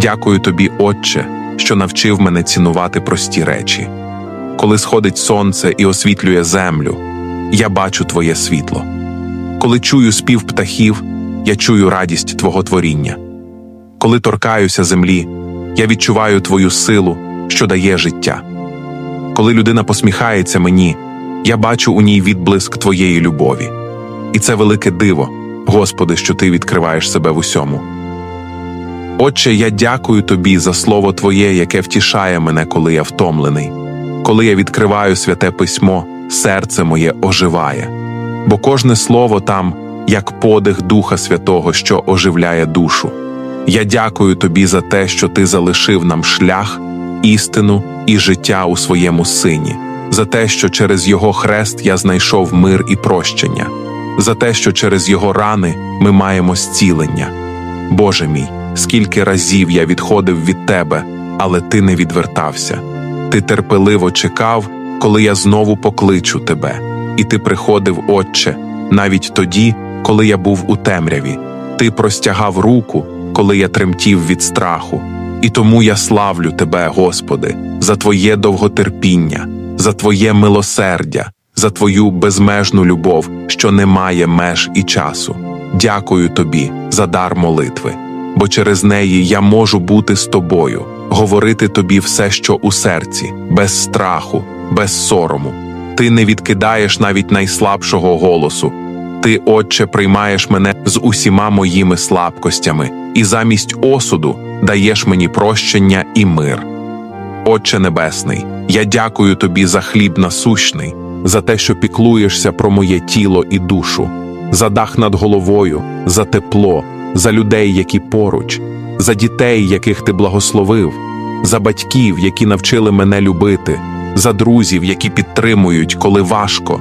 Дякую тобі, Отче, що навчив мене цінувати прості речі. Коли сходить сонце і освітлює землю, я бачу Твоє світло. Коли чую спів птахів, я чую радість Твого творіння. Коли торкаюся землі, я відчуваю Твою силу, що дає життя. Коли людина посміхається мені, я бачу у ній відблиск Твоєї любові. І це велике диво, Господи, що Ти відкриваєш себе в усьому. Отче, я дякую Тобі за слово Твоє, яке втішає мене, коли я втомлений. Коли я відкриваю святе письмо, серце моє оживає, бо кожне слово там, як подих Духа Святого, що оживляє душу. Я дякую Тобі за те, що Ти залишив нам шлях, істину і життя у своєму сині, за те, що через Його хрест я знайшов мир і прощення, за те, що через Його рани ми маємо зцілення. Боже мій, скільки разів я відходив від Тебе, але Ти не відвертався. Ти терпеливо чекав, коли я знову покличу Тебе, і Ти приходив, Отче, навіть тоді, коли я був у темряві. Ти простягав руку, коли я тремтів від страху. І тому я славлю Тебе, Господи, за Твоє довготерпіння, за Твоє милосердя, за Твою безмежну любов, що не має меж і часу. Дякую Тобі за дар молитви, бо через неї я можу бути з тобою, говорити тобі все, що у серці, без страху, без сорому. Ти не відкидаєш навіть найслабшого голосу. Ти, Отче, приймаєш мене з усіма моїми слабкостями, і замість осуду даєш мені прощення і мир. Отче Небесний, я дякую тобі за хліб насущний, за те, що піклуєшся про моє тіло і душу, за дах над головою, за тепло, за людей, які поруч, за дітей, яких ти благословив, за батьків, які навчили мене любити, за друзів, які підтримують, коли важко.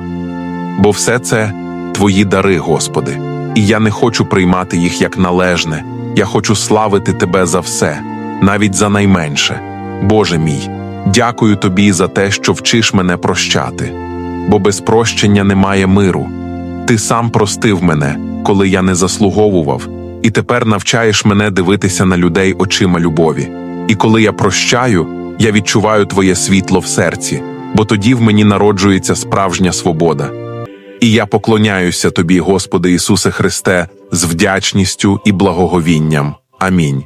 Бо все це твої дари, Господи, і я не хочу приймати їх як належне. Я хочу славити Тебе за все, навіть за найменше. Боже мій, дякую Тобі за те, що вчиш мене прощати, бо без прощення немає миру. Ти сам простив мене, коли я не заслуговував, і тепер навчаєш мене дивитися на людей очима любові. І коли я прощаю, я відчуваю Твоє світло в серці, бо тоді в мені народжується справжня свобода. І я поклоняюся Тобі, Господи Ісусе Христе, з вдячністю і благоговінням. Амінь.